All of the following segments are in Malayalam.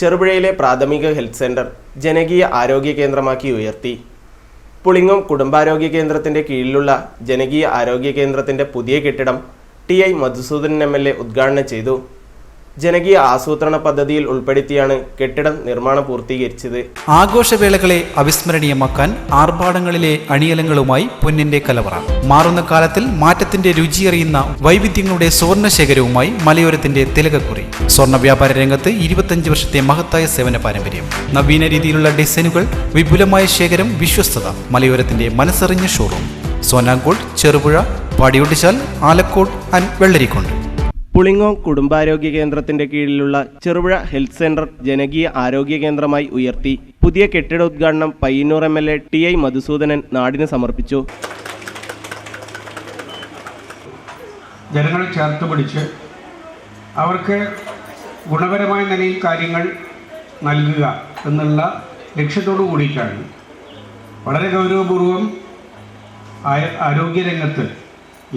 ചെറുപുഴയിലെ പ്രാഥമിക ഹെൽത്ത് സെന്റർ ജനകീയ ആരോഗ്യ കേന്ദ്രമാക്കി ഉയർത്തി. പുളിങ്ങം കുടുംബാരോഗ്യ കേന്ദ്രത്തിന്റെ കീഴിലുള്ള ജനകീയ ആരോഗ്യ കേന്ദ്രത്തിന്റെ പുതിയ കെട്ടിടം T I Madhusudanan M L A ഉദ്ഘാടനം ചെയ്തു. ജനകീയ ആസൂത്രണ പദ്ധതിയിൽ ഉൾപ്പെടുത്തിയാണ് കെട്ടിടം നിർമ്മാണം പൂർത്തീകരിച്ചത്. ആഘോഷവേളകളെ അവിസ്മരണീയമാക്കാൻ ആർഭാടങ്ങളിലെ അണിയലങ്ങളുമായി പൊന്നിന്റെ കലവറ. മാറുന്ന കാലത്തിൽ മാറ്റത്തിന്റെ രുചിയറിയുന്ന വൈവിധ്യങ്ങളുടെ സ്വർണ ശേഖരവുമായി മലയോരത്തിന്റെ തിലകക്കുറി. സ്വർണ വ്യാപാര രംഗത്ത് ഇരുപത്തഞ്ച് വർഷത്തെ മഹത്തായ സേവന പാരമ്പര്യം. നവീന രീതിയിലുള്ള ഡിസൈനുകൾ വിപുലമായ ശേഖരം വിശ്വസ്തത മലയോരത്തിന്റെ മനസ്സറിഞ്ഞ ഷോറൂം സോനാങ്കോട് ചെറുപുഴ പാടിയൊട്ടിച്ചാൽ ആലക്കോട് ആൻഡ് വെള്ളരിക്കുണ്ട്. പുളിങ്ങോം കുടുംബാരോഗ്യ കേന്ദ്രത്തിന്റെ കീഴിലുള്ള ചെറുപുഴ ഹെൽത്ത് സെന്റർ ജനകീയ ആരോഗ്യ കേന്ദ്രമായി ഉയർത്തി. പുതിയ കെട്ടിട ഉദ്ഘാടനം Payyanur M L A T I Madhusudanan നാടിന് സമർപ്പിച്ചു. ജനങ്ങളെ ചേർത്ത് പിടിച്ച് അവർക്ക് ഗുണപരമായ നിലയിൽ കാര്യങ്ങൾ നൽകുക എന്നുള്ള ലക്ഷ്യത്തോടു കൂടിയിട്ടാണ്. വളരെ ഗൗരവപൂർവം ആരോഗ്യരംഗത്ത്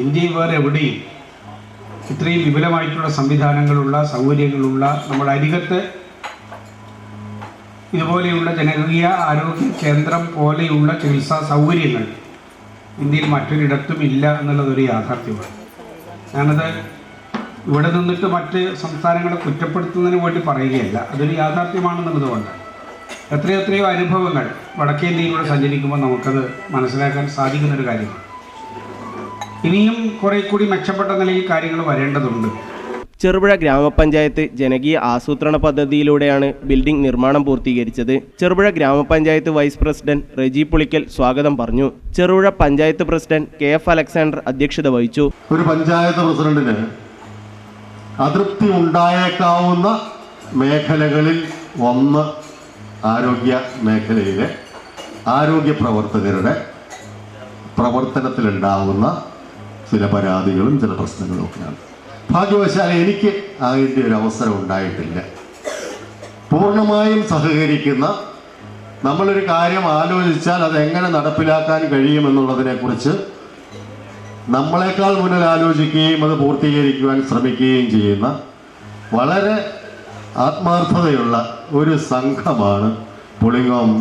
ഇന്ത്യയിൽ വേറെ എവിടെയും ഇത്രയും വിപുലമായിട്ടുള്ള സംവിധാനങ്ങളുള്ള സൗകര്യങ്ങളുള്ള നമ്മുടെ അരികത്ത് ഇതുപോലെയുള്ള ജനകീയ ആരോഗ്യ കേന്ദ്രം പോലെയുള്ള ചികിത്സാ സൗകര്യങ്ങൾ ഇന്ത്യയിൽ മറ്റൊരിടത്തും ഇല്ല എന്നുള്ളതൊരു യാഥാർത്ഥ്യമാണ്. ഞാനത് ഇവിടെ നിന്നിട്ട് മറ്റ് സംസ്ഥാനങ്ങളെ കുറ്റപ്പെടുത്തുന്നതിന് വേണ്ടി പറയുകയല്ല. അതൊരു യാഥാർത്ഥ്യമാണെന്നുള്ളതുകൊണ്ട് എത്രയോ എത്രയോ അനുഭവങ്ങൾ വടക്കേന്ത്യയിലൂടെ സഞ്ചരിക്കുമ്പോൾ നമുക്കത് മനസ്സിലാക്കാൻ സാധിക്കുന്നൊരു കാര്യമാണ്. ഇനിയും കുറെ കൂടി മെച്ചപ്പെട്ട നിലയിൽ കാര്യങ്ങൾ വരേണ്ടതുണ്ട്. ചെറുപുഴ ഗ്രാമപഞ്ചായത്ത് ജനകീയ ആസൂത്രണ പദ്ധതിയിലൂടെയാണ് ബിൽഡിംഗ് നിർമ്മാണം പൂർത്തീകരിച്ചത്. ചെറുപുഴ ഗ്രാമപഞ്ചായത്ത് വൈസ് പ്രസിഡന്റ് റെജി പുളിക്കൽ സ്വാഗതം പറഞ്ഞു. Cherupuzha panchayat president K F Alexander അധ്യക്ഷത വഹിച്ചു. ഒരു പഞ്ചായത്ത് പ്രസിഡന്റിന് അതൃപ്തി ഉണ്ടായേക്കാവുന്ന മേഖലകളിൽ ഒന്ന് ആരോഗ്യ മേഖലയിലെ ആരോഗ്യ പ്രവർത്തകരുടെ പ്രവർത്തനത്തിലുണ്ടാവുന്ന ചില പരാതികളും ചില പ്രശ്നങ്ങളും ഒക്കെയാണ്. ഭാഗ്യവശാൽ എനിക്ക് അതിന്റെ ഒരു അവസരം ഉണ്ടായിട്ടില്ല. പൂർണമായും സഹകരിക്കുന്ന നമ്മളൊരു കാര്യം ആലോചിച്ചാൽ അത് എങ്ങനെ നടപ്പിലാക്കാൻ കഴിയുമെന്നുള്ളതിനെക്കുറിച്ച് നമ്മളെക്കാൾ മുന്നിൽ ആലോചിക്കുകയും അത് പൂർത്തീകരിക്കുവാൻ ശ്രമിക്കുകയും ചെയ്യുന്ന വളരെ ആത്മാർത്ഥതയുള്ള ഒരു സംഘമാണ് പുളിങ്ങോം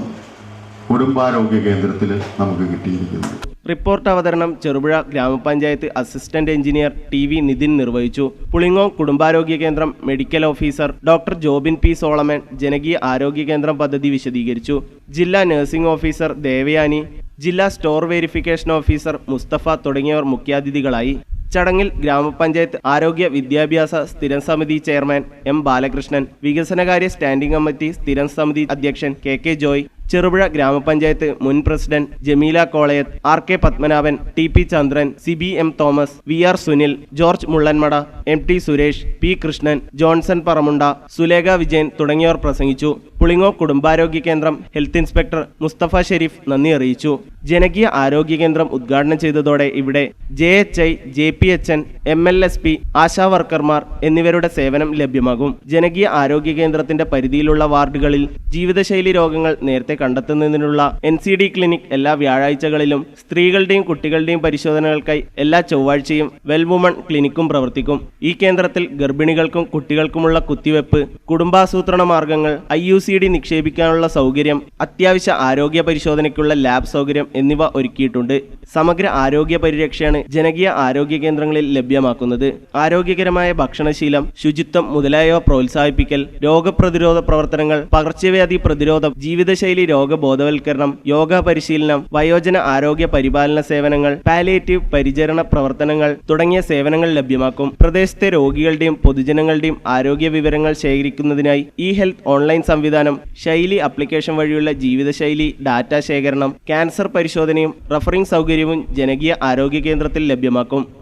കുടുംബാരോഗ്യ കേന്ദ്രത്തിൽ നമുക്ക് കിട്ടിയിരിക്കുന്നത്. റിപ്പോർട്ട് അവതരണം ചെറുപുഴ ഗ്രാമപഞ്ചായത്ത് assistant engineer T V Nithin നിർവഹിച്ചു. പുളിങ്ങോ കുടുംബാരോഗ്യ കേന്ദ്രം medical officer doctor Jobin P Solomon ജനകീയ ആരോഗ്യ കേന്ദ്രം പദ്ധതി വിശദീകരിച്ചു. ജില്ലാ നഴ്സിംഗ് ഓഫീസർ ദേവയാനി ജില്ലാ സ്റ്റോർ വെരിഫിക്കേഷൻ ഓഫീസർ മുസ്തഫ തുടങ്ങിയവർ മുഖ്യാതിഥികളായി. ചടങ്ങിൽ ഗ്രാമപഞ്ചായത്ത് ആരോഗ്യ വിദ്യാഭ്യാസ സ്ഥിരം സമിതി ചെയർമാൻ എം ബാലകൃഷ്ണൻ വികസനകാര്യ സ്റ്റാൻഡിംഗ് കമ്മിറ്റി സ്ഥിരം സമിതി അധ്യക്ഷൻ കെ കെ ജോയ് ചെറുപുഴ ഗ്രാമപഞ്ചായത്ത് മുൻ president Jameela Kolayath R K Padmanabhan T P Chandran C B M Thomas V R Sunil George Mullanmada M T Suresh P Krishnan Johnson Paramunda Sulekha Vijayan തുടങ്ങിയവർ പ്രസംഗിച്ചു. പുളിങ്ങോ കുടുംബാരോഗ്യ കേന്ദ്രം ഹെൽത്ത് ഇൻസ്പെക്ടർ മുസ്തഫ ഷെരീഫ് നന്ദി അറിയിച്ചു. ജനകീയ ആരോഗ്യ കേന്ദ്രം ഉദ്ഘാടനം ചെയ്തതോടെ ഇവിടെ J H I J P H N M L S P Asha വർക്കർമാർ എന്നിവരുടെ സേവനം ലഭ്യമാകും. ജനകീയ ആരോഗ്യ കേന്ദ്രത്തിന്റെ പരിധിയിലുള്ള വാർഡുകളിൽ ജീവിതശൈലി രോഗങ്ങൾ നേരത്തെ കണ്ടെത്തുന്നതിനുള്ള എൻ സി ഡി ക്ലിനിക് എല്ലാ വ്യാഴാഴ്ചകളിലും സ്ത്രീകളുടെയും കുട്ടികളുടെയും പരിശോധനകൾക്കായി എല്ലാ ചൊവ്വാഴ്ചയും വെൽവുമൺ ക്ലിനിക്കും പ്രവർത്തിക്കും. ഈ കേന്ദ്രത്തിൽ ഗർഭിണികൾക്കും കുട്ടികൾക്കുമുള്ള കുത്തിവെപ്പ് കുടുംബാസൂത്രണ മാർഗങ്ങൾ ഐ യു സി ഡി നിക്ഷേപിക്കാനുള്ള സൗകര്യം അത്യാവശ്യ ആരോഗ്യ പരിശോധനയ്ക്കുള്ള ലാബ് സൗകര്യം എന്നിവ ഒരുക്കിയിട്ടുണ്ട്. സമഗ്ര ആരോഗ്യ പരിരക്ഷയാണ് ജനകീയ ആരോഗ്യ കേന്ദ്രങ്ങളിൽ ലഭ്യമാക്കുന്നത്. ആരോഗ്യകരമായ ഭക്ഷണശീലം ശുചിത്വം മുതലായവ പ്രോത്സാഹിപ്പിക്കൽ രോഗപ്രതിരോധ പ്രവർത്തനങ്ങൾ പകർച്ചവ്യാധി പ്രതിരോധം ജീവിതശൈലി രോഗബോധവൽക്കരണം യോഗ പരിശീലനം വയോജന ആരോഗ്യ പരിപാലന സേവനങ്ങൾ പാലിയേറ്റീവ് പരിചരണ പ്രവർത്തനങ്ങൾ തുടങ്ങിയ സേവനങ്ങൾ ലഭ്യമാക്കും. പ്രദേശത്തെ രോഗികളുടെയും പൊതുജനങ്ങളുടെയും ആരോഗ്യ വിവരങ്ങൾ ശേഖരിക്കുന്നതിനായി ഇ ഹെൽത്ത് ഓൺലൈൻ സംവിധാനം ശൈലി ആപ്ലിക്കേഷൻ വഴിയുള്ള ജീവിതശൈലി ഡാറ്റ ശേഖരണം ക്യാൻസർ പരിശോധനയും റഫറിംഗ് സൗകര്യവും ജനകീയ ആരോഗ്യ കേന്ദ്രത്തിൽ ലഭ്യമാക്കും.